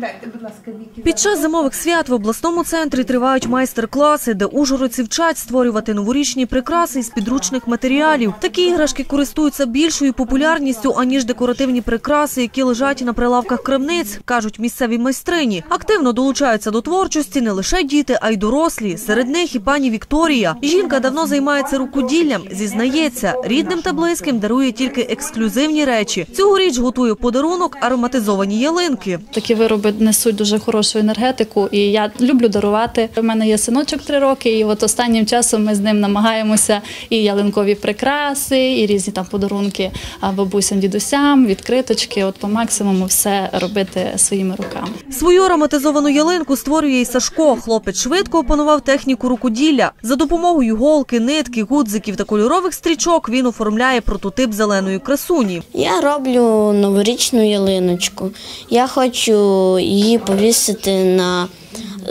Передайте, будь ласка, ліки. Під час зимових свят в обласному центрі тривають майстер-класи, де ужгородці вчать створювати новорічні прикраси із підручних матеріалів. Такі іграшки користуються більшою популярністю, аніж декоративні прикраси, які лежать на прилавках крамниць, кажуть місцеві майстрині. Активно долучаються до творчості не лише діти, а й дорослі. Серед них і пані Вікторія. Жінка давно займається рукоділлям. Зізнається, рідним та близьким дарує тільки ексклюзивні речі. Цьогоріч готує подарунок ароматизовані ялинки. Такі вироби несуть дуже хорошу енергетику, і я люблю дарувати. У мене є синочок три роки, і от останнім часом ми з ним намагаємося і ялинкові прикраси, і різні там подарунки бабусям, дідусям, відкриточки. От по максимуму все робити своїми руками. Свою ароматизовану ялинку створює і Сашко. Хлопець швидко опанував техніку рукоділля. За допомогою голки, нитки, гудзиків та кольорових стрічок він оформляє прототип зеленої красуні. Я роблю новорічну ялиночку. Я хочу її повісити на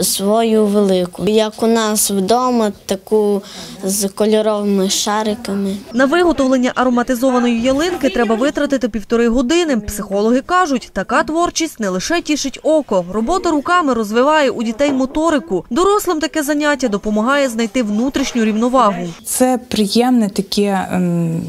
свою велику. Як у нас вдома, таку з кольоровими шариками. На виготовлення ароматизованої ялинки треба витратити півтори години. Психологи кажуть, така творчість не лише тішить око. Робота руками розвиває у дітей моторику. Дорослим таке заняття допомагає знайти внутрішню рівновагу. Це приємне таке. ем,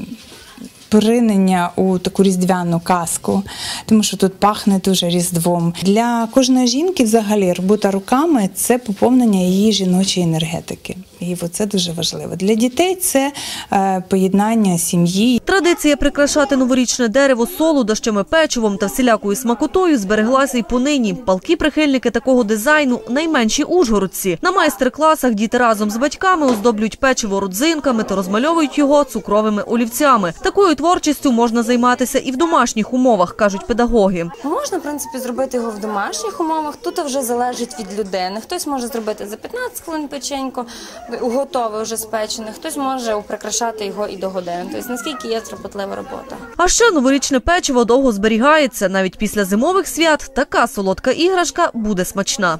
Поринення у таку різдвяну казку, тому що тут пахне дуже різдвом. Для кожної жінки, взагалі, робота руками це поповнення її жіночої енергетики. І це дуже важливо. Для дітей це е, поєднання сім'ї, Традиція прикрашати новорічне дерево солодощами, печивом та всілякою смакотою збереглася й понині. Палки прихильники такого дизайну найменші ужгородці. На майстер-класах діти разом з батьками оздоблюють печиво родзинками та розмальовують його цукровими олівцями. Такою творчістю можна займатися і в домашніх умовах, кажуть педагоги. Можна, в принципі, зробити його в домашніх умовах. Тут вже залежить від людини. Хтось може зробити за 15 хвилин печенько, готове вже спечене, хтось може прикрашати його і до години. Тобто наскільки кропотлива робота. А ще новорічне печиво довго зберігається. Навіть після зимових свят така солодка іграшка буде смачна.